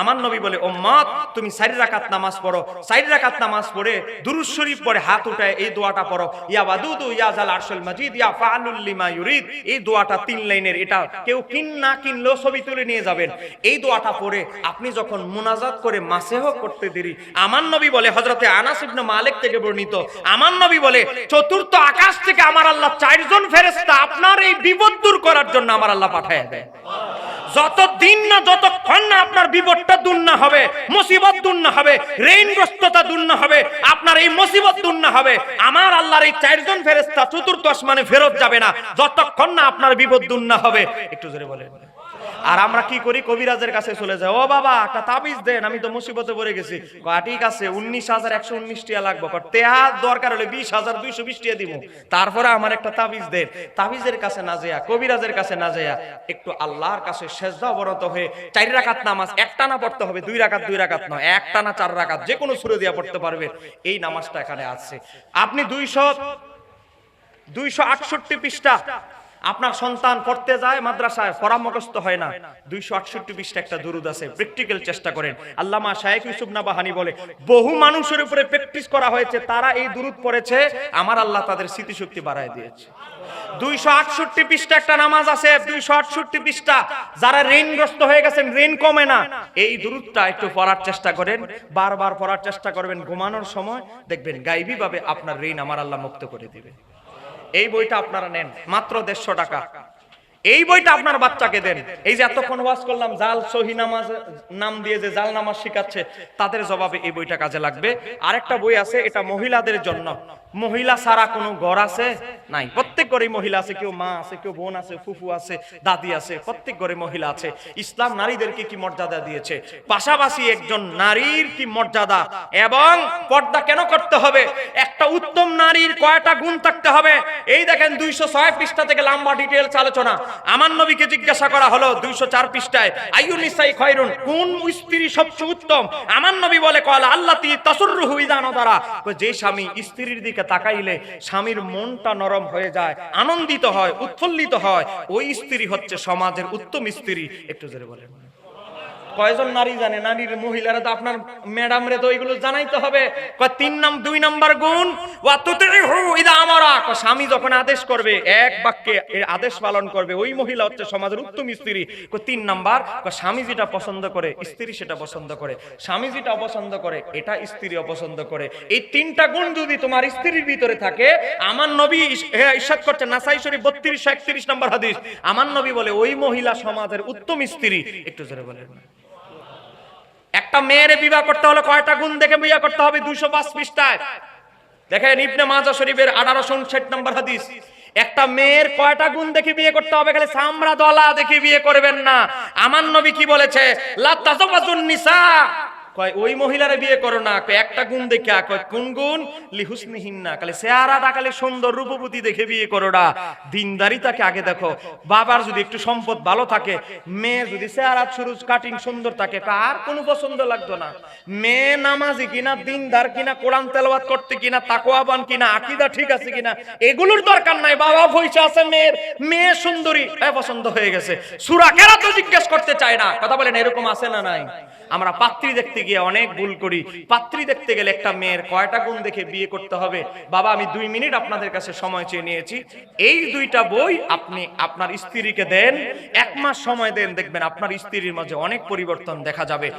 আমার নবী বলে ওম্মত তুমি চারি রাকাত নামাজ পড়ো। চারি রাকাত নামাজ পড়ে দুরুদ শরীফ পড়ে হাত উঠায়, এই দোয়াটা পড়ো। ইয়া ওয়াদুদু, ইয়া জাল আরশুল মাজিদ, ইয়া ফাআলুল লিমা ইউরিদ। এই দোয়াটা তিন লাইনের, এটা কেউ কিন না কিনলেও ছবি তুলে নিয়ে যাবেন। এই দোয়াটা পড়ে আপনি যখন মুনাজাত করে মাসেহ করতে দেরি, আমার নবী বলে, হযরতে আনাস ইবনে মালিক থেকে বর্ণিত, আমার নবী বলে, চতুর্থ আকাশ থেকে আমার আল্লাহ চারজন ফেরেশতা আপনার এই বিপদ দূর করার জন্য আমার আল্লাহ পাঠায় দেয় যতদিন না, যতক্ষণ না আপনার বিপদটা দূর না হবে, মুসিবত দূর না হবে, ঋণগ্রস্ততা দূর না হবে, আপনার এই মুসিবত দূর না হবে, আমার আল্লাহর এই চারজন ফেরেশতা চতুর্দশ মানে ফেরত যাবে না। যতক্ষণ না আপনার বিপদ দূর না হবে, একটু জোরে বলেন। আর আমরা কি করি? কবিরাজের কাছে চলে যাই। ও বাবা একটা তাবিজ দেন আমি তো মুসিবতে পড়ে গেছি। ঠিক আছে উনিশ হাজার একশো উনিশ টিয়া লাগবে। কয়, তেহা দরকার হলে বিশ হাজার দুইশো বিশ টিয়া দিব। তারপরে আমার একটা তাবিজ দেন। তাবিজের কাছে না যেয়া কবিরাজের কাছে না যেয়া একটু আল্লাহর কাছে সেজদা অবরত হয়ে চার রাকাত নামাজ একটা না পড়তে হবে দুই রাকাত দুই রাকাত নয় একটা না চার রাকাত যে কোনো সুরে দিয়া পড়তে পারবে এই নামাজটা এখানে আছে। আপনি দুইশো দুইশো আটষট্টি পৃষ্ঠা আপনার সন্তান পড়তে যায়, মাদ্রাসায় পরামর্শস্থ হয় না। দুইশো আটষট্টি পৃষ্ঠা একটা দুরুদ আছে প্র্যাকটিক্যাল চেষ্টা করেন। আল্লামা শাহেক ইউসুফ নাবাহানি বলে, বহু মানুষের উপরে প্র্যাকটিস করা হয়েছে, তারা এই দুরুদ পড়েছে, আমার আল্লাহ তাদের স্মৃতিশক্তি বাড়ায় দিয়েছে। দুইশো আটষট্টি পৃষ্ঠা একটা নামাজ আছে, দুইশো আটষট্টি পৃষ্ঠা যারা ঋণগ্রস্ত হয়ে গেছেন, ঋণ কমে না। এই দূরত্বটা একটু পড়ার চেষ্টা করেন, বারবার পড়ার চেষ্টা করবেন, ঘুমানোর সময় দেখবেন গাইবি ভাবে আপনার ঋণ আমার আল্লাহ মুক্ত করে দিবে। এই বইটা আপনারা নেন মাত্র দেড়শো টাকা। এই বইটা আপনার বাচ্চাকে দেন। এই যে এতক্ষণ ওয়াজ করলাম, জাল সহি নামাজ, নাম দিয়ে যে জাল নামাজ শিখাচ্ছে, তাদের জবাবে এই বইটা কাজে লাগবে। আরেকটা বই আছে, এটা মহিলাদের জন্য। মহিলা ছাড়া কোনো ঘর আছে? নাই। প্রত্যেক ঘরে মহিলা আছে, কেউ মা আছে, কেউ বোন আছে, ফুফু আছে, দাদি আছে, প্রত্যেক ঘরে মহিলা আছে। ইসলাম নারীদেরকে কি মর্যাদা দিয়েছে? পাশাপাশি একজন নারীর কি মর্যাদা? এবং পর্দা কেন করতে হবে? একটা উত্তম নারীর কয়টা গুণ থাকতে হবে? এই দেখেন দুইশো ছয় পৃষ্ঠা থেকে লম্বা ডিটেলস আলোচনা। আমার নবীকে জিজ্ঞাসা করা হলো দুইশো চার পৃষ্ঠায়, আইয়ু নিসাই খয়রুন? কোন স্ত্রী সবচেয়ে উত্তম? আমার নবী বলে কল আল্লাহ তি তাসুররুহু ইদানো দ্বারা যে স্বামী স্ত্রীর দিকে তাকাইলে স্বামীর মনটা নরম হয়ে যায়, আনন্দিত হয়, উৎফুল্লিত হয়, ওই স্ত্রী হচ্ছে সমাজের উত্তম স্ত্রী। একটু জোরে বলেন। কয়জন নারী জানে? নারীর মহিলারা তো আপনার ম্যাডাম রে তো এগুলো জানাইতে হবে। তিন নাম, দুই নাম্বার গুণ? আমারা। স্বামী যখন আদেশ করবে, এক বাক্যে আদেশ পালন করবে, ওই মহিলা হচ্ছে সমাজের উত্তম স্ত্রী। তিন নাম্বার স্বামী যেটা পছন্দ করে, স্ত্রী সেটা পছন্দ করে। স্বামী যেটা অপছন্দ করে, এটা স্ত্রী অপছন্দ করে। এই তিনটা গুণ যদি তোমার স্ত্রীর ভিতরে থাকে, আমার নবী ইস- ইরশাদ করছে, নাসাই শরীফ বত্রিশ একত্রিশ নম্বর হাদিস। আমার নবী বলে, ওই মহিলা সমাজের উত্তম স্ত্রী। একটু জোরে বলেন। একটা মেয়ের বিবাহ করতে হলে কয়টা গুণ দেখে বিয়া করতে হবে? দুইশো পাঁচ পৃষ্ঠায়। দেখেন ইবনে মাজা শরীফের আঠারোশো উনষাট নম্বর হাদিস। একটা মেয়ের কয়টা গুণ দেখে বিয়ে করতে হবে? খালি সামরা দলা দেখে বিয়ে করবেন না। আমার নবী কি বলেছে? লা তাজাওয়াজুন নিসা। কয়, ওই মহিলারে বিয়ে করো না। কয়, একটা গুণ দেখে কয় কোন গুণ লিহুসনিহীন না খালি চেহারাটা খালি সুন্দর রূপবতী দেখে বিয়ে করো না। দিনদারিতাকে আগে দেখো। বাবার যদি একটু সম্পদ ভালো থাকে, মেয়ে যদি চেহারা সুরুজ, কাটিং সুন্দর থাকে কার কোনো পছন্দ লাগতো না। মেয়ে নামাজি কিনা, দিনদার কিনা, কোরআন তেলাওয়াত করতে কিনা, তাকওয়াবান কিনা, আকীদা ঠিক আছে কিনা, এগুলোর দরকার নাই। বাবা পয়সা আছে মেয়ের। মেয়ে সুন্দরী পছন্দ হয়ে গেছে। সূরা কেরা তো জিজ্ঞেস করতে চায় না। কথা বলেন, এরকম আছে না নাই? আমরা পাত্রী দেখতে গিয়ে অনেক ভুল করি। পাত্রী দেখতে গেলে একটা মেয়ের কয়টা গুণ দেখে বিয়ে করতে হবে? বাবা, আমি দুই মিনিট আপনাদের কাছে সময় চেয়ে নিয়েছি। এই দুইটা বই আপনি আপনার স্ত্রীকে দেন, এক মাস সময় দেন, দেখবেন আপনার স্ত্রীর মাঝে অনেক পরিবর্তন দেখা যাবে।